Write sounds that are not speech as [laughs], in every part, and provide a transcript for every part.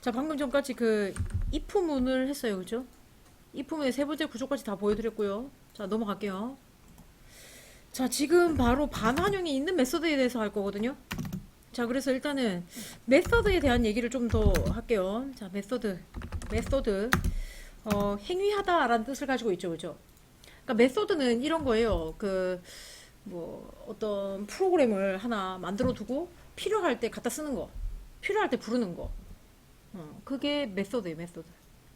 자, 방금 전까지 그 if문을 했어요. 그죠? if문의 세 번째 구조까지 다 보여드렸고요. 자, 넘어갈게요. 자, 지금 바로 반환형이 있는 메소드에 대해서 할 거거든요. 자, 그래서 일단은 메서드에 대한 얘기를 좀 더 할게요. 자, 메서드. 메서드. 어, 행위하다 라는 뜻을 가지고 있죠. 그죠? 그러니까 메소드는 이런 거예요. 그, 뭐, 어떤 프로그램을 하나 만들어 두고 필요할 때 갖다 쓰는 거. 필요할 때 부르는 거. 어, 그게 메소드예요, 메소드.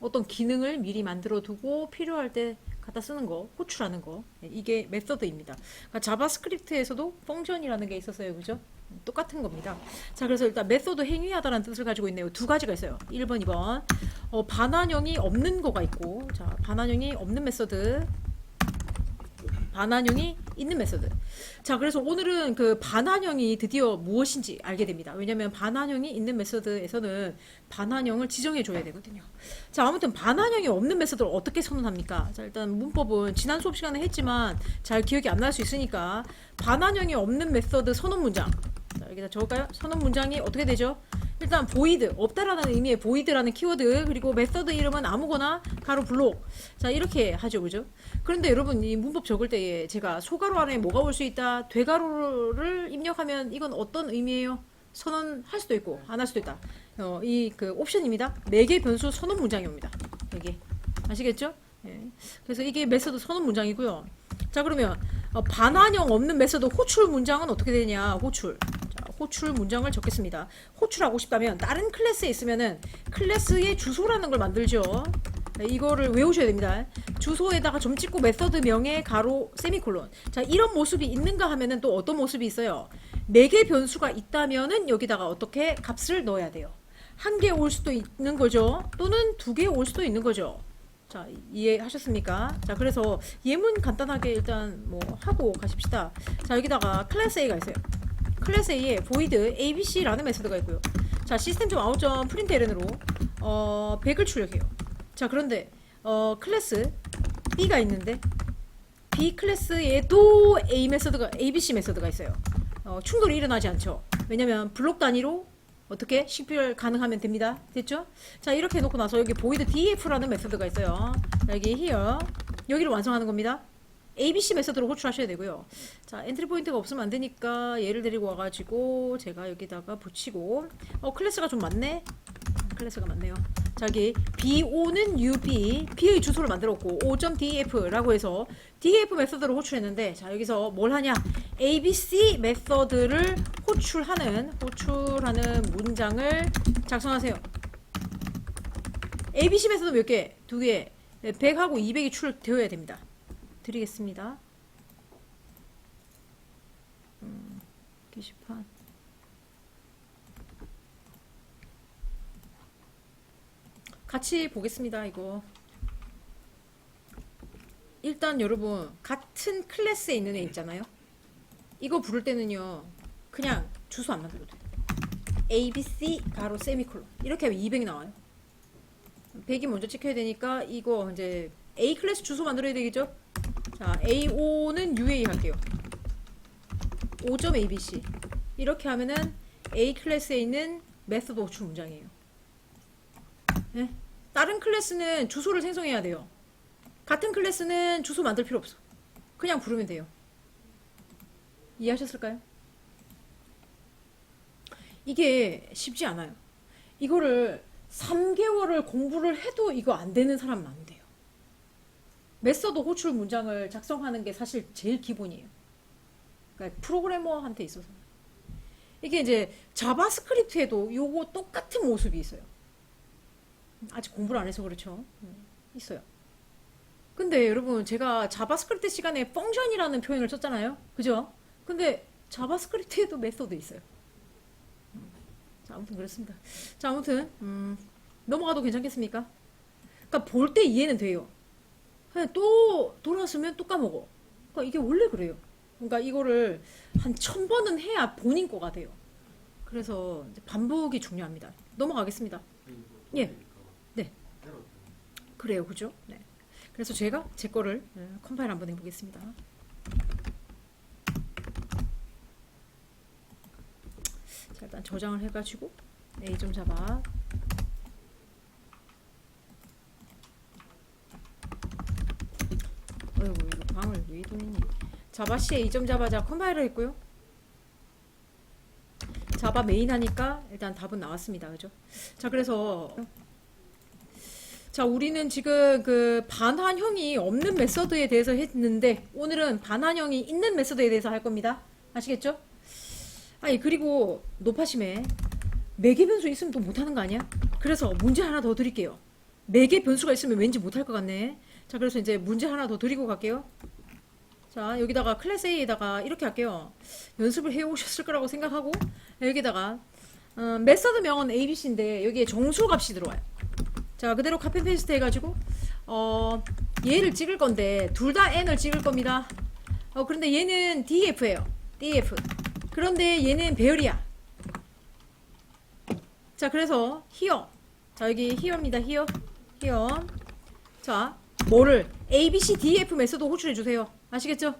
어떤 기능을 미리 만들어 두고 필요할 때 갖다 쓰는 거, 호출하는 거. 예, 이게 메소드입니다. 그러니까 자바스크립트에서도 펑션이라는 게 있었어요. 그죠? 똑같은 겁니다. 자, 그래서 일단 메소드 행위하다라는 뜻을 가지고 있네요. 두 가지가 있어요. 1번, 2번. 어, 반환형이 없는 거가 있고, 자, 반환형이 없는 메소드. 반환형이 있는 메소드. 자, 그래서 오늘은 그 반환형이 드디어 무엇인지 알게 됩니다. 왜냐면 반환형이 있는 메소드에서는 반환형을 지정해 줘야 되거든요. 자, 아무튼 반환형이 없는 메소드를 어떻게 선언합니까? 자, 일단 문법은 지난 수업 시간에 했지만 잘 기억이 안 날 수 있으니까 반환형이 없는 메소드 선언 문장. 자, 여기다 적을까요? 선언 문장이 어떻게 되죠? 일단 void 없다라는 의미의 void라는 키워드 그리고 메서드 이름은 아무거나 가로 블록. 자 이렇게 하죠 그죠? 그런데 여러분 이 문법 적을 때에 제가 소가로 안에 뭐가 올 수 있다 되가로를 입력하면 이건 어떤 의미예요? 선언할 수도 있고 안 할 수도 있다. 어, 이 그 옵션입니다. 네개 변수 선언 문장이 옵니다. 여기 아시겠죠 예. 그래서 이게 메서드 선언 문장이고요 자 그러면 어, 반환형 없는 메서드 호출 문장은 어떻게 되냐 호출 자, 호출 문장을 적겠습니다. 호출하고 싶다면 다른 클래스에 있으면은 클래스의 주소라는 걸 만들죠. 네, 이거를 외우셔야 됩니다. 주소에다가 점 찍고 메서드 명예 가로 세미콜론. 자, 이런 모습이 있는가 하면은 또 어떤 모습이 있어요. 네 개 변수가 있다면은 여기다가 어떻게 값을 넣어야 돼요. 한 개 올 수도 있는 거죠. 또는 두 개 올 수도 있는 거죠. 자, 이해하셨습니까? 자, 그래서 예문 간단하게 일단 뭐 하고 가십시다. 자, 여기다가 클래스 A가 있어요. 클래스 A에 void abc라는 메소드가 있고요. 자, 시스템 좀 아웃 점 프린트 ln으로 어, 100을 출력해요. 자, 그런데 어, 클래스 B가 있는데 B 클래스에도 A 메소드가 ABC 메소드가 있어요. 어, 충돌이 일어나지 않죠. 왜냐면 블록 단위로 어떻게 식별 가능하면 됩니다. 됐죠? 자, 이렇게 해놓고 나서 여기 void df라는 메소드가 있어요. 자, 여기 here 여기를 완성하는 겁니다. ABC 메소드로 호출하셔야 되고요. 자, 엔트리 포인트가 없으면 안 되니까 얘를 데리고 와가지고 제가 여기다가 붙이고 어 클래스가 좀 많네. 클래스가 많네요. 자, 여기 BO는 UB, B의 주소를 만들었고 5.df라고 해서 df 메소드를 호출했는데 자, 여기서 뭘 하냐? ABC 메소드를 호출하는 호출하는 문장을 작성하세요. ABC 메소드 몇 개? 두 개. 100하고 200이 출되어야 됩니다. 드리겠습니다. 음, 게시판. 같이 보겠습니다. 이거. 일단 여러분 같은 클래스에 있는 애 있잖아요. 이거 부를 때는요. 그냥 주소 안 만들어도 돼요. A, B, C 가로 세미콜론 이렇게 하면 200이 나와요. 100이 먼저 찍혀야 되니까 이거 이제 A 클래스 주소 만들어야 되겠죠? 자, A5는 UA 할게요. 5.ABC. 이렇게 하면은 A 클래스에 있는 메소드 호출 문장이에요. 네? 다른 클래스는 주소를 생성해야 돼요. 같은 클래스는 주소 만들 필요 없어. 그냥 부르면 돼요. 이해하셨을까요? 이게 쉽지 않아요. 이거를 3개월을 공부를 해도 이거 안 되는 사람 많대요. 메서드 호출 문장을 작성하는 게 사실 제일 기본이에요. 그러니까 프로그래머한테 있어서. 이게 이제 자바스크립트에도 요거 똑같은 모습이 있어요. 아직 공부를 안 해서 그렇죠. 음, 있어요. 근데 여러분 제가 자바스크립트 시간에 펑션이라는 표현을 썼잖아요. 그죠? 근데 자바스크립트에도 메소드 있어요. 음, 자, 아무튼 그렇습니다. 자, 아무튼 음, 넘어가도 괜찮겠습니까? 그러니까 볼 때 이해는 돼요. 그냥 또 돌아서면 또 까먹어. 그러니까 이게 원래 그래요. 그러니까 이거를 한 천 번은 해야 본인 거가 돼요. 그래서 반복이 중요합니다. 넘어가겠습니다. 예. 네. 그래요, 그죠? 네. 그래서 제가 제 거를 네, 컴파일 한번 해보겠습니다. 일단 저장을 해가지고 네, a 점 잡아. 어이구 이거 방을 왜 이동했니? 자바씨에 이점 잡아자 컴파일을 했고요. 자바 메인 하니까 일단 답은 나왔습니다. 그죠? 자 그래서 자 우리는 지금 그 반환형이 없는 메서드에 대해서 했는데 오늘은 반환형이 있는 메서드에 대해서 할 겁니다. 아시겠죠? 아니, 그리고 높아심에 매개 변수 있으면 또 못하는 거 아니야? 그래서 문제 하나 더 드릴게요. 매개 변수가 있으면 왠지 못할 것 같네. 자, 그래서 이제 문제 하나 더 드리고 갈게요. 자, 여기다가 클래스 A에다가 이렇게 할게요. 연습을 해 오셨을 거라고 생각하고 여기다가 어, 메서드 명은 ABC인데 여기에 정수 값이 들어와요. 자, 그대로 카피 페이스트 해가지고 어, 얘를 찍을 건데 둘 다 N을 찍을 겁니다. 어, 그런데 얘는 DF예요. DF. 그런데 얘는 배열이야. 자, 그래서 히어. 자, 여기 히어입니다. 히어. 히어. 자, 뭐를 A, B, C, D, F 메서드 호출해 주세요. 아시겠죠?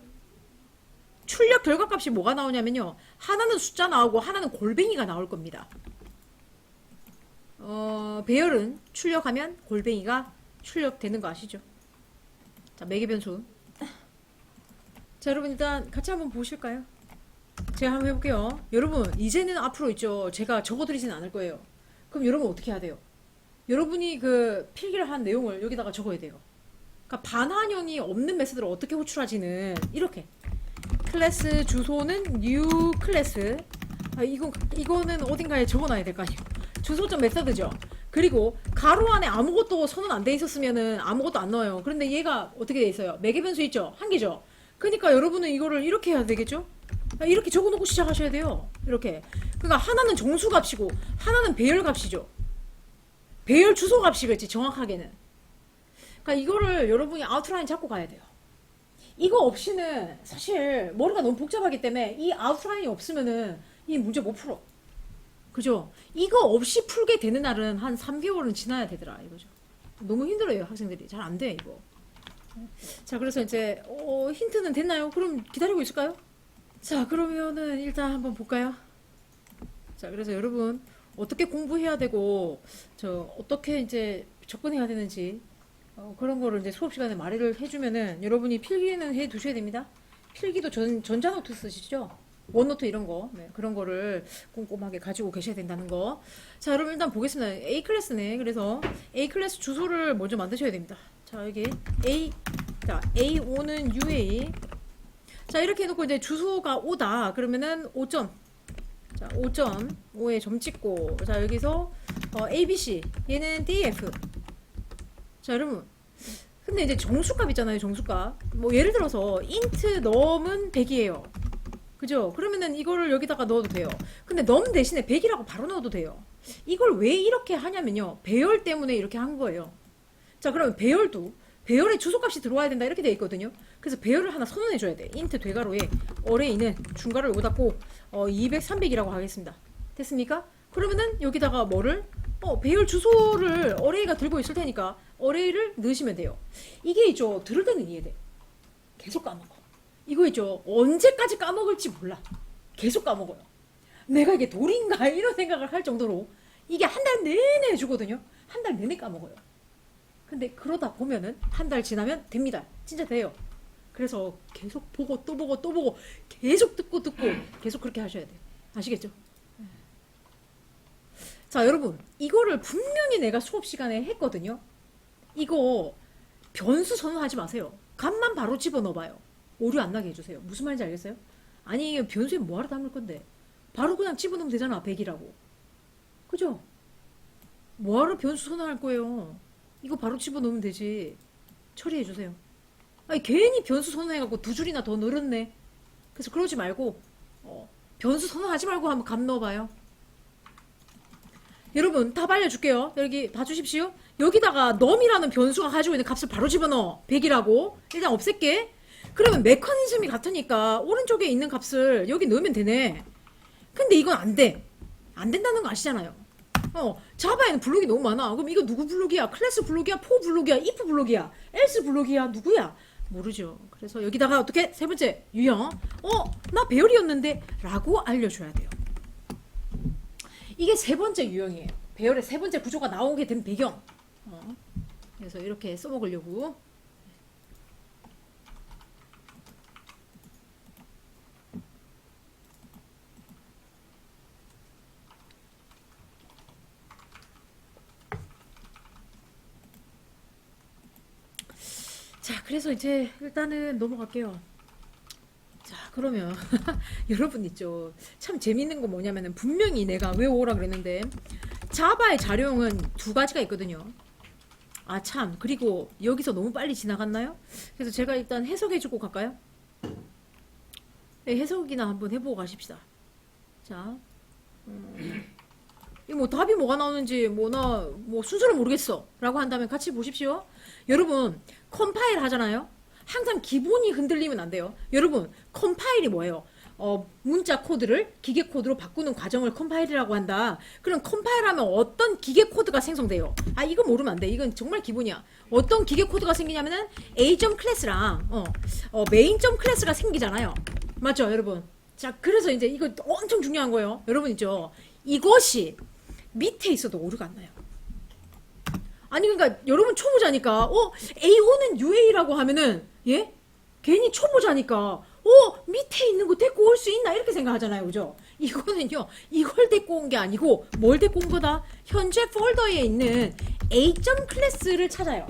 출력 결과값이 뭐가 나오냐면요. 하나는 숫자 나오고 하나는 골뱅이가 나올 겁니다. 어, 배열은 출력하면 골뱅이가 출력되는 거 아시죠? 자, 매개 변수. 자, 여러분 일단 같이 한번 보실까요? 제가 한번 해볼게요. 여러분, 이제는 앞으로 있죠. 제가 적어드리지는 않을 거예요. 그럼 여러분 어떻게 해야 돼요? 여러분이 그 필기를 한 내용을 여기다가 적어야 돼요. 그러니까 반환형이 없는 메서드를 어떻게 호출하지는 이렇게 클래스 주소는 new 클래스 아, 이거 이거는 어딘가에 적어놔야 될 거 아니에요. 주소점 메서드죠. 그리고 가로 안에 아무것도 선언 안 돼 있었으면은 아무것도 안 넣어요. 그런데 얘가 어떻게 돼 있어요? 매개 변수 있죠? 한 개죠. 그러니까 여러분은 이거를 이렇게 해야 되겠죠? 아, 이렇게 적어놓고 시작하셔야 돼요. 이렇게. 그러니까 하나는 정수값이고 하나는 배열값이죠. 배열 주소값이겠지 정확하게는. 그러니까 이거를 여러분이 아웃라인 잡고 가야 돼요. 이거 없이는 사실 머리가 너무 복잡하기 때문에 이 아웃라인이 없으면은 이 문제 못 풀어. 그죠? 이거 없이 풀게 되는 날은 한 3개월은 지나야 되더라 이거죠. 너무 힘들어요 학생들이 잘 안 돼 이거. 자 그래서 이제 어, 힌트는 됐나요? 그럼 기다리고 있을까요? 자 그러면은 일단 한번 볼까요? 자 그래서 여러분 어떻게 공부해야 되고 저 어떻게 이제 접근해야 되는지 어, 그런 거를 이제 수업 시간에 말을 해주면은 여러분이 필기는 해 두셔야 됩니다. 필기도 전 전자노트 쓰시죠? 원노트 이런 거 네, 그런 거를 꼼꼼하게 가지고 계셔야 된다는 거. 자 여러분 일단 보겠습니다. A 클래스네. 그래서 A 클래스 주소를 먼저 만드셔야 됩니다. 자 여기 A 자 A5는 UA 자 이렇게 해놓고 이제 주소가 5다. 그러면은 5점. 자 5점. 5에 점 찍고. 자 여기서 어, ABC 얘는 DF 자 여러분. 근데 이제 정수값 있잖아요 정수값. 뭐 예를 들어서 int 넘은 100이에요. 그죠? 그러면은 이거를 여기다가 넣어도 돼요. 근데 넘 대신에 100이라고 바로 넣어도 돼요. 이걸 왜 이렇게 하냐면요. 배열 때문에 이렇게 한 거예요. 자 그러면 배열도 배열에 주소값이 들어와야 된다 이렇게 돼 있거든요 그래서 배열을 하나 선언해 줘야 돼 int 되가로에 어레이는 중괄호 요거 닫고 어, 200, 300이라고 하겠습니다 됐습니까? 그러면은 여기다가 뭐를 어, 배열 주소를 어레이가 들고 있을 테니까 어레이를 넣으시면 돼요. 이게 있죠. 들을 때는 이해돼. 계속 까먹어. 이거 있죠. 언제까지 까먹을지 몰라. 계속 까먹어요. 내가 이게 돌인가 [laughs] 이런 생각을 할 정도로 이게 한 달 내내 해주거든요. 한 달 내내 까먹어요. 근데 그러다 보면은 한 달 지나면 됩니다. 진짜 돼요. 그래서 계속 보고 또 보고 또 보고 계속 듣고 듣고 계속 그렇게 하셔야 돼요. 아시겠죠? 자, 여러분, 이거를 분명히 내가 수업 시간에 했거든요. 이거 변수 선언하지 마세요. 값만 바로 집어넣어봐요. 오류 안 나게 해주세요. 무슨 말인지 알겠어요? 아니, 변수에 뭐하러 담을 건데? 바로 그냥 집어넣으면 되잖아, 100이라고. 그죠? 뭐하러 변수 선언할 거예요? 이거 바로 집어넣으면 되지. 처리해주세요. 아니, 괜히 변수 선언해갖고 두 줄이나 더 늘었네. 그래서 그러지 말고, 어, 변수 선언하지 말고 한번 값 넣어봐요. 여러분 답 알려줄게요. 여기 봐주십시오. 여기다가 넘이라는 변수가 가지고 있는 값을 바로 집어넣어. 100이라고. 일단 없앨게. 그러면 메커니즘이 같으니까 오른쪽에 있는 값을 여기 넣으면 되네. 근데 이건 안 돼. 안 된다는 거 아시잖아요. 어, 자바에는 블록이 너무 많아. 그럼 이거 누구 블록이야? 클래스 블록이야? 포 블록이야? if 블록이야? else 블록이야? 누구야? 모르죠. 그래서 여기다가 어떻게? 세 번째, 유형. 어, 나 배열이었는데? 라고 알려줘야 돼요. 이게 세 번째 유형이에요. 배열의 세 번째 구조가 나오게 된 배경. 어. 그래서 이렇게 써먹으려고. 자, 그래서 이제 일단은 넘어갈게요. 자, 그러면 [laughs] 여러분 있죠. 참 재밌는 거 뭐냐면은 분명히 내가 왜 오라 그랬는데 자바의 자료형은 두 가지가 있거든요. 아, 참. 그리고 여기서 너무 빨리 지나갔나요? 그래서 제가 일단 해석해 주고 갈까요? 네, 해석이나 한번 해보고 가십시다. 자, 음, 이거 뭐 답이 뭐가 나오는지 뭐나 뭐 순서를 모르겠어 라고 한다면 같이 보십시오. 여러분 컴파일 하잖아요. 항상 기본이 흔들리면 안 돼요. 여러분 컴파일이 뭐예요? 어, 문자 코드를 기계 코드로 바꾸는 과정을 컴파일이라고 한다. 그럼 컴파일하면 어떤 기계 코드가 생성돼요? 아 이거 모르면 안 돼. 이건 정말 기본이야. 어떤 기계 코드가 생기냐면은 A 점 클래스랑 어, 어 메인 점 클래스가 생기잖아요. 맞죠, 여러분? 자, 그래서 이제 이거 엄청 중요한 거예요. 여러분 있죠? 이것이 밑에 있어도 오류가 안 나요. 아니 그러니까 여러분 초보자니까 어 A5는 UA라고 하면은 예 괜히 초보자니까 어 밑에 있는 거 데리고 올 수 있나 이렇게 생각하잖아요 그죠 이거는요 이걸 데리고 온 게 아니고 뭘 데리고 온 거다 현재 폴더에 있는 A점 클래스를 찾아요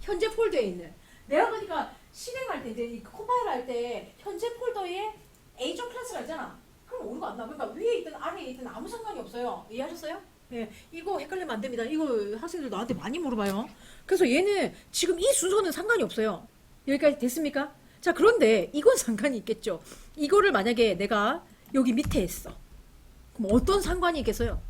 현재 폴더에 있는 내가 그러니까 실행할 때 이제 이 컴파일 할 때 현재 폴더에 A점 클래스가 있잖아 그럼 오류가 안 나. 그러니까 위에 있든 아래에 있든 아무 상관이 없어요. 이해하셨어요? 예, 이거 헷갈리면 안 됩니다. 이거 학생들 나한테 많이 물어봐요. 그래서 얘는 지금 이 순서는 상관이 없어요. 여기까지 됐습니까? 자, 그런데 이건 [laughs] 상관이 있겠죠. 이거를 만약에 내가 여기 밑에 했어. 그럼 어떤 상관이 있겠어요?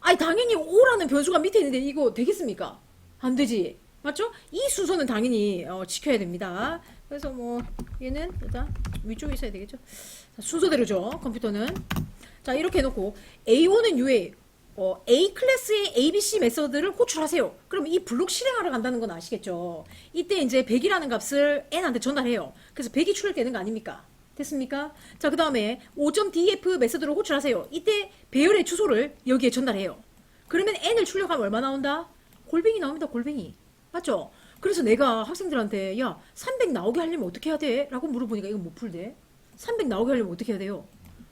아니, 당연히 5라는 변수가 밑에 있는데 이거 되겠습니까? 안 되지. 맞죠? 이 순서는 당연히 어, 지켜야 됩니다. 그래서 뭐 얘는 일단 위쪽에 있어야 되겠죠. 자, 순서대로죠. 컴퓨터는. 자 이렇게 해놓고 A1은 UA 어, A 클래스의 ABC 메서드를 호출하세요. 그럼 이 블록 실행하러 간다는 건 아시겠죠? 이때 이제 100이라는 값을 n한테 전달해요. 그래서 100이 출력되는 거 아닙니까? 됐습니까? 자, 그 다음에 5.df 메서드를 호출하세요. 이때 배열의 주소를 여기에 전달해요. 그러면 n을 출력하면 얼마 나온다? 골뱅이 나옵니다, 골뱅이. 맞죠? 그래서 내가 학생들한테 야, 300 나오게 하려면 어떻게 해야 돼? 라고 물어보니까 이거 못 풀대. 300 나오게 하려면 어떻게 해야 돼요?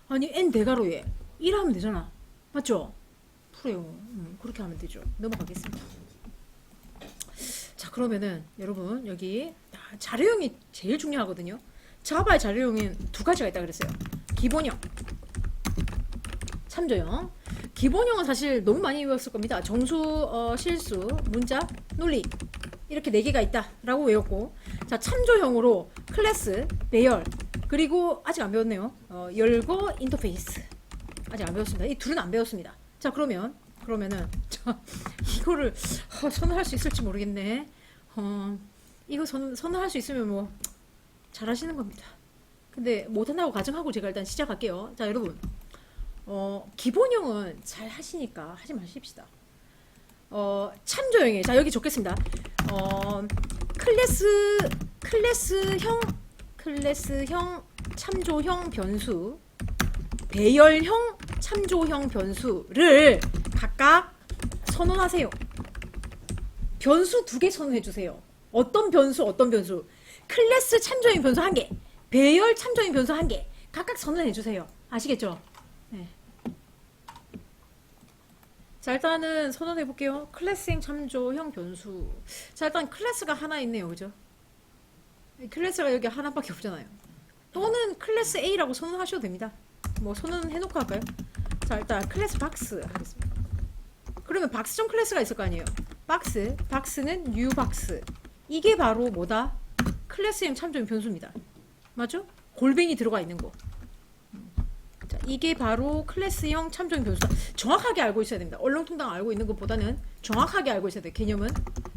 아니, n 대괄호에 1 하면 되잖아. 맞죠? 풀어요. 음, 그렇게 하면 되죠. 넘어가겠습니다. 자, 그러면은 여러분 여기 아, 자료형이 제일 중요하거든요. 자바의 자료형은 두 가지가 있다 그랬어요. 기본형, 참조형. 기본형은 사실 너무 많이 외웠을 겁니다. 정수, 어, 실수, 문자, 논리 이렇게 네 개가 있다라고 외웠고, 자 참조형으로 클래스, 배열 그리고 아직 안 배웠네요. 어, 열고 인터페이스 아직 안 배웠습니다. 이 둘은 안 배웠습니다. 자 그러면 그러면은 [laughs] 자 이거를 어, 선언할 수 있을지 모르겠네. 어, 이거 선, 선언할 수 있으면 뭐 잘하시는 겁니다. 근데 못한다고 가정하고 제가 일단 시작할게요. 자 여러분 어, 기본형은 잘 하시니까 하지 마십시다. 어, 참조형에 자 여기 적겠습니다. 어, 클래스 클래스형 클래스형 참조형 변수 배열형 참조형 변수를 각각 선언하세요. 변수 두 개 선언해 주세요. 어떤 변수 어떤 변수 클래스 참조형 변수 한 개, 배열 참조형 변수 한 개 각각 선언해 주세요. 아시겠죠? 네. 자 일단은 선언해 볼게요. 클래스형 참조형 변수. 자 일단 클래스가 하나 있네요, 그죠? 클래스가 여기 하나밖에 없잖아요. 또는 클래스 A라고 선언하셔도 됩니다. 뭐 선언해 놓고 할까요? 자 일단 클래스 박스 하겠습니다. 그러면 박스점 클래스가 있을 거 아니에요. 박스, 박스는 new 박스. 이게 바로 뭐다? 클래스형 참조형 변수입니다. 맞죠? 골뱅이 들어가 있는 거. 자, 이게 바로 클래스형 참조형 변수다. 정확하게 알고 있어야 됩니다. 얼렁뚱땅 알고 있는 것보다는 정확하게 알고 있어야 돼요. 개념은.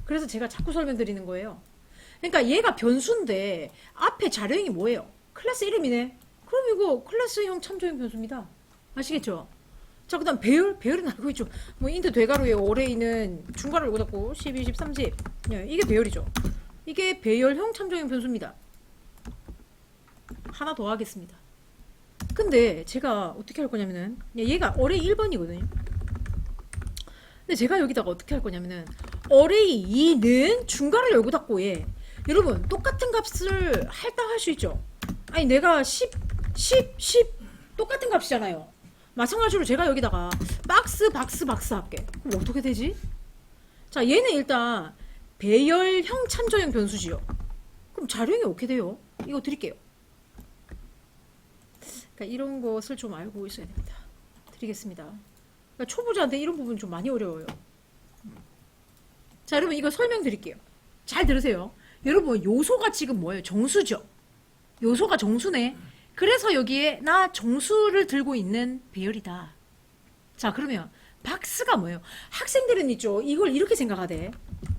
그래서 제가 자꾸 설명드리는 거예요. 그러니까 얘가 변수인데 앞에 자료형이 뭐예요? 클래스 이름이네. 그럼 이거 클래스형 참조형 변수입니다. 아시겠죠? 자, 그 다음 배열? 배열은 알고 있죠. 뭐 인트 되가로에 오래 있는 중괄호 열고 닫고 10, 20, 30. 예, 이게 배열이죠. 이게 배열형 참조형 변수입니다. 하나 더 하겠습니다. 근데 제가 어떻게 할 거냐면은 예, 얘가 어레이 1번이거든요. 근데 제가 여기다가 어떻게 할 거냐면은 어레이 2는 중괄호 열고 닫고 에 여러분 똑같은 값을 할당할 수 있죠. 아니 내가 10, 10, 10 똑같은 값이잖아요. 마찬가지로 제가 여기다가 박스 박스 박스 할게. 그럼 어떻게 되지? 자 얘는 일단 배열형 참조형 변수지요. 그럼 자료형이 어떻게 돼요? 이거 드릴게요. 그러니까 이런 것을 좀 알고 있어야 됩니다. 드리겠습니다. 그러니까 초보자한테 이런 부분 좀 많이 어려워요. 자, 여러분 이거 설명드릴게요. 잘 들으세요. 여러분 요소가 지금 뭐예요? 정수죠. 요소가 정수네. 그래서 여기에 나 정수를 들고 있는 배열이다. 자, 그러면 박스가 뭐예요? 학생들은 있죠. 이걸 이렇게 생각하대.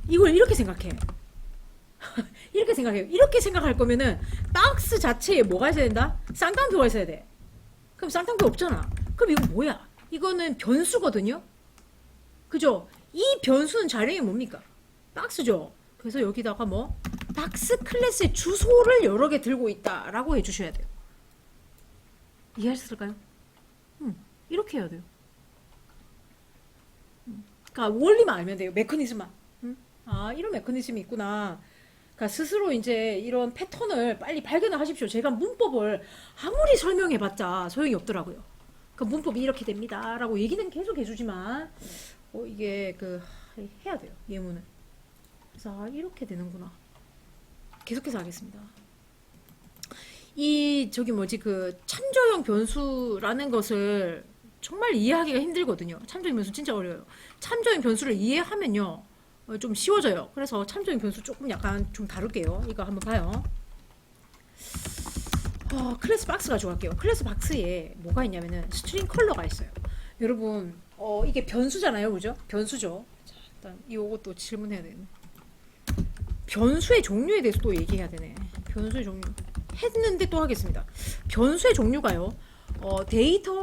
이걸 이렇게 생각해. [laughs] 이렇게 생각해요. 이렇게 생각할 거면은 박스 자체에 뭐가 있어야 된다? 쌍따옴표가 있어야 돼. 그럼 쌍따옴표 없잖아. 그럼 이거 뭐야? 이거는 변수거든요. 그죠? 이 변수는 자료이 뭡니까? 박스죠. 그래서 여기다가 뭐 박스 클래스의 주소를 여러 개 들고 있다라고 해주셔야 돼요. 이해하셨을까요? 음, 이렇게 해야 돼요. 음, 그러니까 원리만 알면 돼요. 메커니즘만. 음? 아 이런 메커니즘이 있구나. 그러니까 스스로 이제 이런 패턴을 빨리 발견을 하십시오. 제가 문법을 아무리 설명해봤자 소용이 없더라고요. 그 문법이 이렇게 됩니다라고 얘기는 계속 해주지만 어, 이게 그 해야 돼요 예문을. 그래서 아, 이렇게 되는구나. 계속해서 하겠습니다. 이 저기 뭐지 그 참조형 변수라는 것을 정말 이해하기가 힘들거든요. 참조형 변수 진짜 어려워요. 참조형 변수를 이해하면요 어, 좀 쉬워져요. 그래서 참조형 변수 조금 약간 좀 다룰게요. 이거 한번 봐요. 어, 클래스 박스 가져갈게요. 클래스 박스에 뭐가 있냐면은 스트링 컬러가 있어요. 여러분 어, 이게 변수잖아요, 그죠? 변수죠. 자, 일단 이것도 질문해야 되네. 변수의 종류에 대해서 또 얘기해야 되네. 변수의 종류. 했는데 또 하겠습니다. 변수의 종류가요. 어, 데이터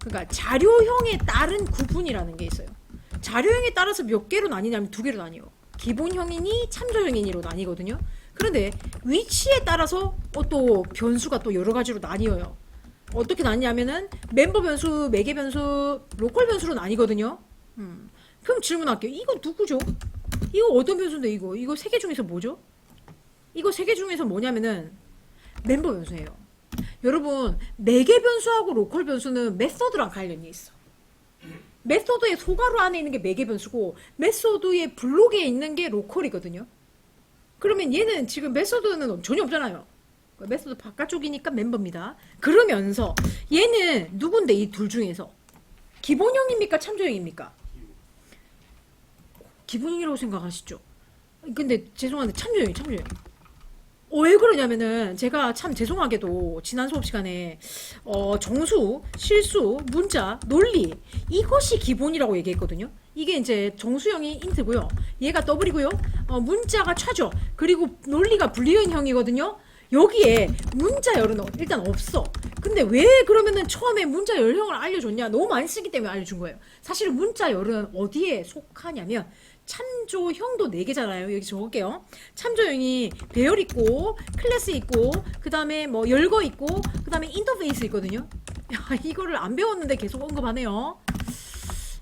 그러니까 자료형에 따른 구분이라는 게 있어요. 자료형에 따라서 몇 개로 나뉘냐면 두 개로 나뉘어. 기본형이니 참조형이니로 나뉘거든요. 그런데 위치에 따라서 어, 또 변수가 또 여러 가지로 나뉘어요. 어떻게 나뉘냐면은 멤버 변수, 매개 변수, 로컬 변수로 나뉘거든요. 음. 그럼 질문할게요. 이거 누구죠? 이거 어떤 변수인데 이거? 이거 세 개 중에서 뭐죠? 이거 세 개 중에서 뭐냐면은 멤버 변수예요. 여러분 매개 변수하고 로컬 변수는 메소드랑 관련이 있어. 메소드의 소괄호 안에 있는 게 매개 변수고 메소드의 블록에 있는 게 로컬이거든요. 그러면 얘는 지금 메소드는 전혀 없잖아요. 메소드 바깥쪽이니까 멤버입니다. 그러면서 얘는 누군데 이 둘 중에서 기본형입니까 참조형입니까? 기본형이라고 생각하시죠? 근데 죄송한데 참조형이 참조형. 어, 왜 그러냐면은 제가 참 죄송하게도 지난 수업 시간에 어, 정수, 실수, 문자, 논리 이것이 기본이라고 얘기했거든요. 이게 이제 정수형이 인트고요. 얘가 더블이고요. 어, 문자가 차죠. 그리고 논리가 불리은형이거든요. 여기에 문자 열은 어- 일단 없어. 근데 왜 그러면은 처음에 문자 열형을 알려줬냐? 너무 많이 쓰기 때문에 알려준 거예요. 사실 문자 열은 어디에 속하냐면 참조형도 4개잖아요. 여기 적을게요. 참조형이 배열 있고 클래스 있고 그 다음에 뭐 열거 있고 그 다음에 인터페이스 있거든요. 야, 이거를 안 배웠는데 계속 언급하네요.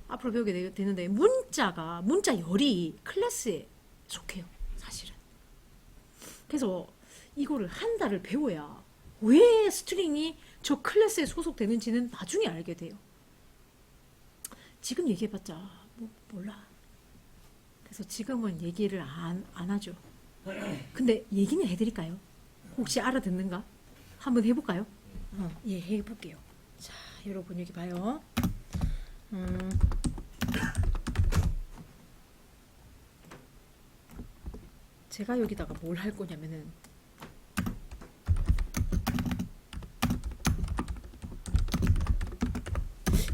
앞으로 배우게 되- 되는데 문자가 문자 열이 클래스에 속해요. 사실은. 그래서 이거를 한 달을 배워야 왜 스트링이 저 클래스에 소속되는지는 나중에 알게 돼요. 지금 얘기해봤자 뭐 몰라. 그래서 지금은 얘기를 안, 안 하죠. 근데 얘기는 해드릴까요? 혹시 알아듣는가? 한번 해볼까요? 어, 예, 해볼게요. 자, 여러분 여기 봐요. 음. 제가 여기다가 뭘 할 거냐면은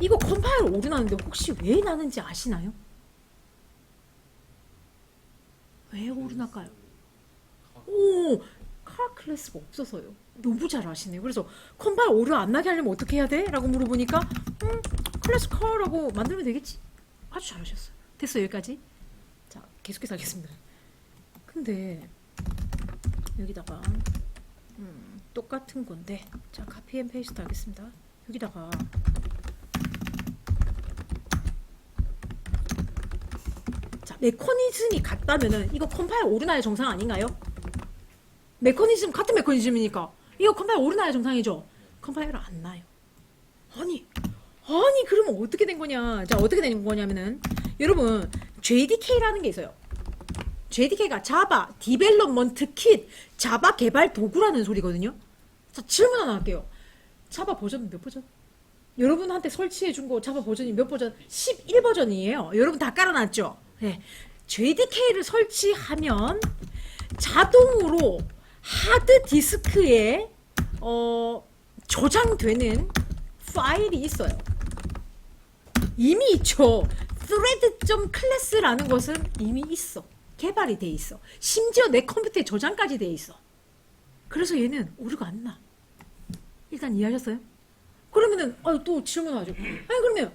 이거 컴파일 오류 나는데 혹시 왜 나는지 아시나요? 날까요? 오, 카 클래스가 없어서요. 너무 잘 아시네요. 그래서 컴파일 오류 안 나게 하려면 어떻게 해야 돼? 라고 물어보니까 음, 클래스 카라고 만들면 되겠지. 아주 잘하셨어요. 됐어요, 여기까지. 자, 계속해서 하겠습니다. 근데 여기다가 음, 똑같은 건데 자, 카피 앤 페이스트 하겠습니다. 여기다가 메커니즘이 같다면은 이거 컴파일 오류나의 정상 아닌가요? 메커니즘 같은 메커니즘이니까 이거 컴파일 오류나의 정상이죠. 컴파일을 안 나요. 아니, 아니 그러면 어떻게 된 거냐? 자, 어떻게 된 거냐면은 여러분 JDK라는 게 있어요. JDK가 자바 디벨롭먼트 킷 자바 개발 도구라는 소리거든요. 자, 질문 하나 할게요. 자바 버전 몇 버전? 여러분한테 설치해 준 거 자바 버전이 몇 버전? 11버전이에요. 여러분 다 깔아놨죠? 네. JDK를 설치하면 자동으로 하드 디스크에 어, 저장되는 파일이 있어요. 이미 있죠. thread.class라는 것은 이미 있어. 개발이 돼 있어. 심지어 내 컴퓨터에 저장까지 돼 있어. 그래서 얘는 오류가 안 나. 일단 이해하셨어요? 그러면은 어, 또 질문 하죠. 아니 그러면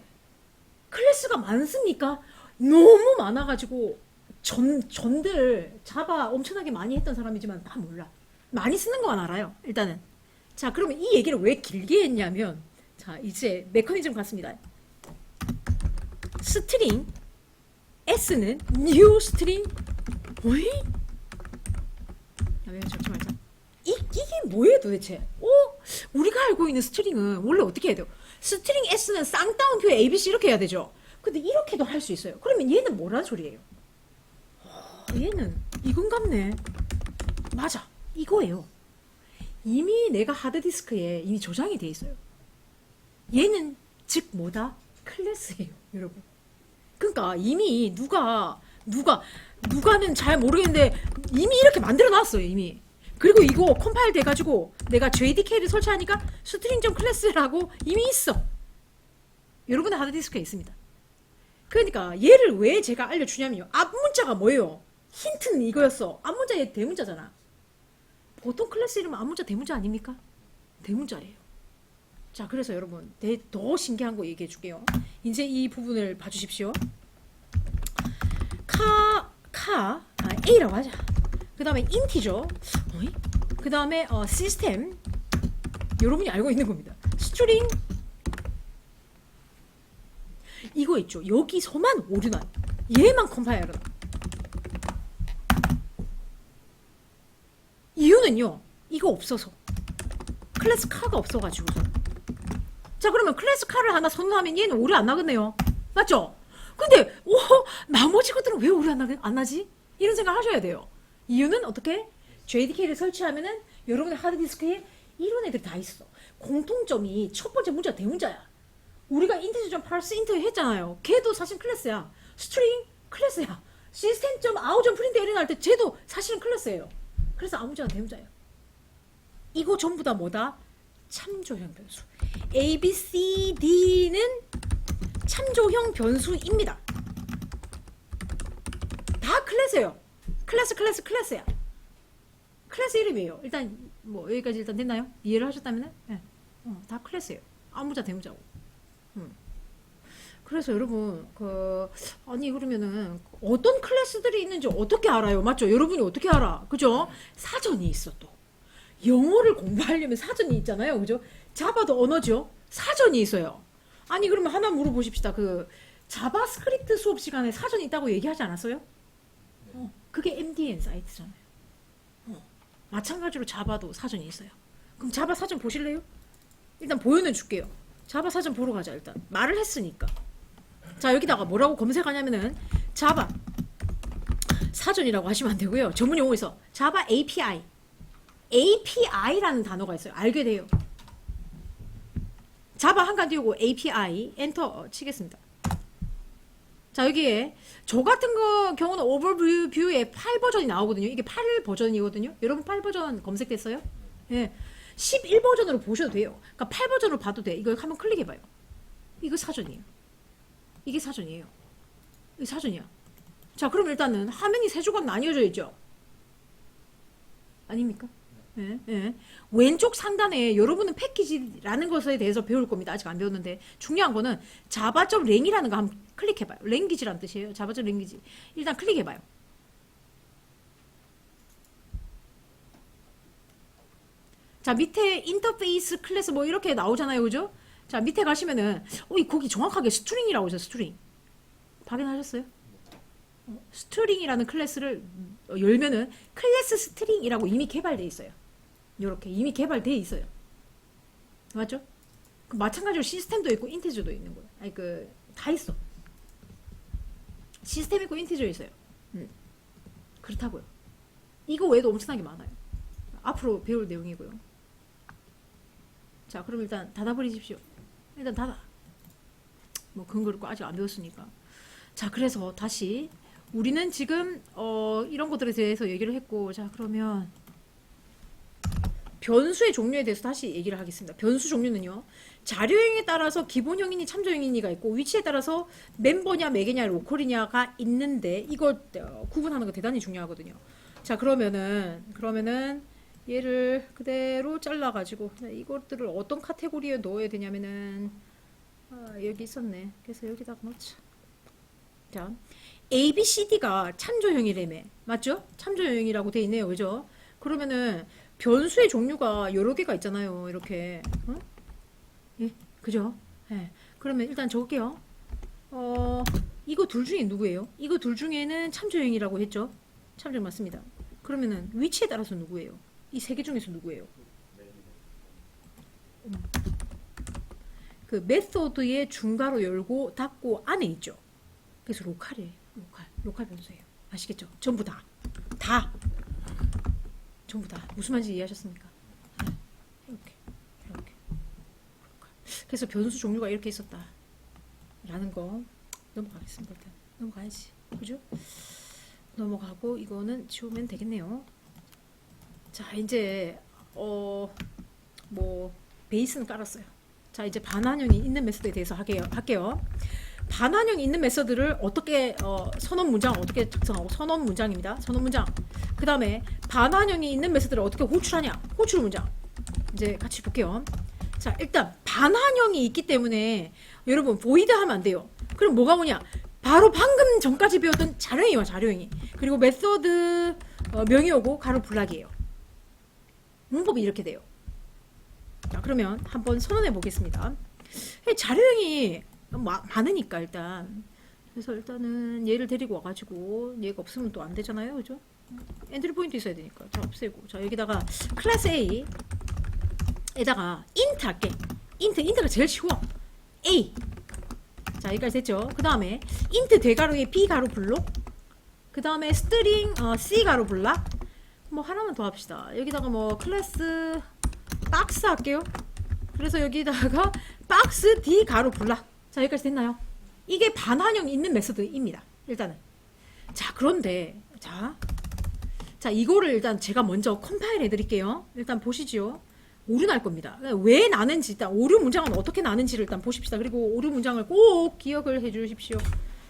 클래스가 많습니까? 너무 많아가지고 전 전들 자바 엄청나게 많이 했던 사람이지만 다 몰라. 많이 쓰는 건 알아요. 일단은 자 그러면 이 얘기를 왜 길게 했냐면 자 이제 메커니즘 같습니다. 스트링 S는 new 스트링 어이? 야, 왜 적지 말자. 이, 이게 뭐예요 도대체? 어? 우리가 알고 있는 스트링은 원래 어떻게 해야 돼요? 스트링 S는 쌍따옴표 ABC 이렇게 해야 되죠? 근데 이렇게도 할 수 있어요. 그러면 얘는 뭐란 소리예요? 어, 얘는 이건 같네. 맞아. 이거예요. 이미 내가 하드디스크에 이미 저장이 돼 있어요. 얘는 즉 뭐다? 클래스예요, 여러분. 그러니까 이미 누가 누가 누가는 잘 모르겠는데 이미 이렇게 만들어 놨어요, 이미. 그리고 이거 컴파일 돼 가지고 내가 JDK를 설치하니까 스트링 점 클래스라고 이미 있어. 여러분의 하드디스크에 있습니다. 그러니까 얘를 왜 제가 알려주냐면요. 앞문자가 뭐예요? 힌트는 이거였어. 앞문자 얘 대문자잖아. 보통 클래스 이름은 앞문자 대문자 아닙니까? 대문자예요. 자, 그래서 여러분 대- 더 신기한 거 얘기해 줄게요. 이제 이 부분을 봐주십시오. 카, 카, 아, A라고 하자. 그 다음에 어이? 그 다음에 어, 시스템, 여러분이 알고 있는 겁니다. 스트링, 이거 있죠. 여기서만 오류난. 얘만 컴파일러다. 이유는요. 이거 없어서. 클래스 카가 없어가지고서. 자 그러면 클래스 카를 하나 선언하면 얘는 오류 안 나겠네요. 맞죠? 근데 오 나머지 것들은 왜 오류 안, 나, 안 나지? 이런 생각 하셔야 돼요. 이유는 어떻게? JDK를 설치하면은 여러분의 하드디스크에 이런 애들이 다 있어. 공통점이 첫 번째 문제가 대문자야. 우리가 인티저점 parse int 했잖아요. 걔도 사실 클래스야. 스트링 클래스야. 시스템점 아웃점 프린트 에러 날때 쟤도 사실은 클래스예요. 그래서 아무 문제가 대문자예요. 이거 전부 다 뭐다? 참조형 변수. A, B, C, D는 참조형 변수입니다. 다 클래스예요. 클래스, 클래스, 클래스야. 클래스 이름이에요. 일단 뭐 여기까지 일단 됐나요? 이해를 하셨다면은 네. 어, 다 클래스예요. 아무자 대문자고. 음. 그래서 여러분 그 아니 그러면은 어떤 클래스들이 있는지 어떻게 알아요? 맞죠? 여러분이 어떻게 알아? 그죠? 사전이 있어 또. 영어를 공부하려면 사전이 있잖아요. 그죠? 자바도 언어죠. 사전이 있어요. 아니 그러면 하나 물어보십시다. 그 자바스크립트 수업 시간에 사전이 있다고 얘기하지 않았어요? 어, 그게 MDN 사이트잖아요. 어, 마찬가지로 자바도 사전이 있어요. 그럼 자바 사전 보실래요? 일단 보여는 줄게요. 자바 사전 보러 가자 일단. 말을 했으니까. 자 여기다가 뭐라고 검색하냐면은 자바 사전이라고 하시면 안 되고요. 전문 용어에서 자바 API API라는 단어가 있어요. 알게 돼요. 자바 한칸 띄우고 API 엔터 치겠습니다. 자 여기에 저 같은 거 경우는 오버뷰에 8버전이 나오거든요. 이게 8 버전이거든요. 여러분 8 버전 검색됐어요? 예. 11 버전으로 보셔도 돼요. 그러니까 8 버전으로 봐도 돼. 이거 한번 클릭해 봐요. 이거 사전이에요. 이게 사전이에요. 이게 사전이야. 자, 그럼 일단은 화면이 세 조각 나뉘어져 있죠. 아닙니까? 예, 예. 왼쪽 상단에 여러분은 패키지라는 것에 대해서 배울 겁니다. 아직 안 배웠는데 중요한 거는 자바.랭이라는 거 한번 클릭해봐요. 랭귀지란 뜻이에요. 자바.랭귀지. 일단 클릭해봐요. 자 밑에 인터페이스 클래스 뭐 이렇게 나오잖아요, 그죠? 자 밑에 가시면은 어, 이 거기 정확하게 스트링이라고 있어요, 스트링. 확인하셨어요? 어, 스트링이라는 클래스를 어, 열면은 클래스 스트링이라고 이미 개발돼 있어요. 이렇게 이미 개발돼 있어요. 맞죠? 그 마찬가지로 시스템도 있고 인티저도 있는 거예요. 아니 그 다 있어. 시스템 있고 인티저 있어요. 음. 그렇다고요. 이거 외에도 엄청나게 많아요. 앞으로 배울 내용이고요. 자, 그럼 일단 닫아버리십시오. 일단 닫아. 뭐 근거를 아직 안 배웠으니까. 자, 그래서 다시 우리는 지금 어, 이런 것들에 대해서 얘기를 했고, 자 그러면 변수의 종류에 대해서 다시 얘기를 하겠습니다. 변수 종류는요. 자료형에 따라서 기본형이니 참조형이니가 있고 위치에 따라서 멤버냐 매개냐 로컬이냐가 있는데 이걸 어, 구분하는 거 대단히 중요하거든요. 자 그러면은 그러면은 얘를 그대로 잘라 가지고 이것들을 어떤 카테고리에 넣어야 되냐면은 아, 여기 있었네. 그래서 여기다가 넣자. 자 A, B, C, D가 참조형이래매 맞죠? 참조형이라고 돼 있네요, 그죠? 그러면은 변수의 종류가 여러 개가 있잖아요, 이렇게. 어? 예, 그죠? 예. 그러면 일단 적을게요. 어, 이거 둘 중에 누구예요? 이거 둘 중에는 참조형이라고 했죠? 참조형 맞습니다. 그러면은 위치에 따라서 누구예요? 이 세 개 중에서 누구예요? 음. 그 메소드의 중괄호 열고 닫고 안에 있죠. 그래서 로컬이에요. 로컬. 로컬 변수예요. 아시겠죠? 전부 다. 다. 전부 다. 무슨 말인지 이해하셨습니까? 네. 이렇게. 이렇게. 그래서 변수 종류가 이렇게 있었다. 라는 거 넘어가겠습니다. 일단. 넘어가야지. 그죠? 넘어가고 이거는 지우면 되겠네요. 자, 이제 어 뭐 베이스는 깔았어요. 자, 이제 반환형이 있는 메소드에 대해서 할게요. 할게요. 반환형이 있는 메소드를 어떻게 어, 선언 문장 어떻게 작성하고 선언 문장입니다. 선언 문장. 그 다음에 반환형이 있는 메소드를 어떻게 호출하냐? 호출 문장. 이제 같이 볼게요. 자, 일단 반환형이 있기 때문에 여러분 보이드 하면 안 돼요. 그럼 뭐가 오냐? 바로 방금 전까지 배웠던 자료형이 와 자료형이. 그리고 메소드 어, 명이 오고 가로 블락이에요. 문법이 이렇게 돼요. 자, 그러면 한번 선언해 보겠습니다. 자료형이 마- 많으니까 일단. 그래서 일단은 얘를 데리고 와가지고 얘가 없으면 또 안 되잖아요, 그죠? 엔트리 포인트 있어야 되니까. 자 없애고. 자 여기다가 클래스 A. 에다가 인트 할게. 인트 인트가 제일 쉬워. A. 자 여기까지 됐죠? 그 다음에 인트 대가로에 B 가로 블록 그 다음에 스트링 어, C 가로 블락 뭐 하나만 더 합시다 여기다가 뭐 클래스 박스 할게요 그래서 여기다가 [laughs] 박스 D 가로 블락 자 여기까지 됐나요? 이게 반환형 있는 메소드입니다. 일단은 자 그런데 자, 자 이거를 일단 제가 먼저 컴파일 해 드릴게요. 일단 보시죠. 오류 날 겁니다. 왜 나는지 일단 오류 문장은 어떻게 나는지를 일단 보십시다. 그리고 오류 문장을 꼭 기억을 해 주십시오.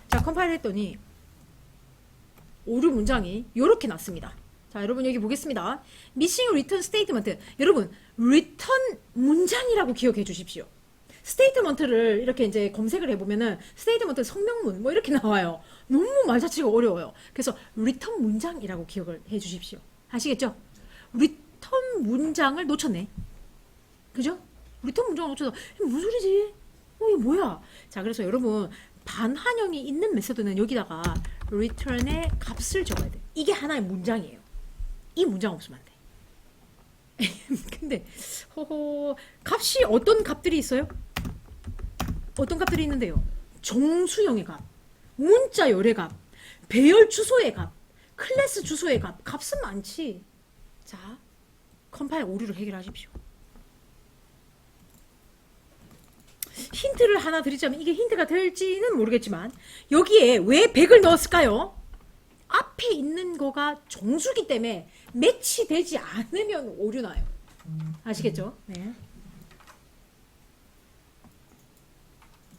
자 컴파일 했더니 오류 문장이 이렇게 났습니다. 자 여러분 여기 보겠습니다. 미싱 리턴 스테이트먼트 여러분 리턴 문장이라고 기억해 주십시오. 스테이트먼트를 이렇게 이제 검색을 해보면은 스테이트먼트 성명문 뭐 이렇게 [laughs] 나와요. 너무 말 자체가 어려워요. 그래서 리턴 문장이라고 기억을 해 주십시오. 아시겠죠? 리턴 문장을 놓쳤네. 그죠? 리턴 문장을 놓쳐서 무슨 소리지? 어, 이게 뭐야? 자, 그래서 여러분 반환형이 있는 메소드는 여기다가 return의 값을 적어야 돼. 이게 하나의 문장이에요. 이 문장 없으면 안 돼. [laughs] 근데 허허 값이 어떤 값들이 있어요? 어떤 값들이 있는데요? 정수형의 값, 문자 열의 값, 배열 주소의 값, 클래스 주소의 값, 값은 많지. 자, 컴파일 오류를 해결하십시오. 힌트를 하나 드리자면 이게 힌트가 될지는 모르겠지만 여기에 왜 100을 넣었을까요? 앞에 있는 거가 정수기 때문에 매치되지 않으면 오류 나요. 아시겠죠? 네.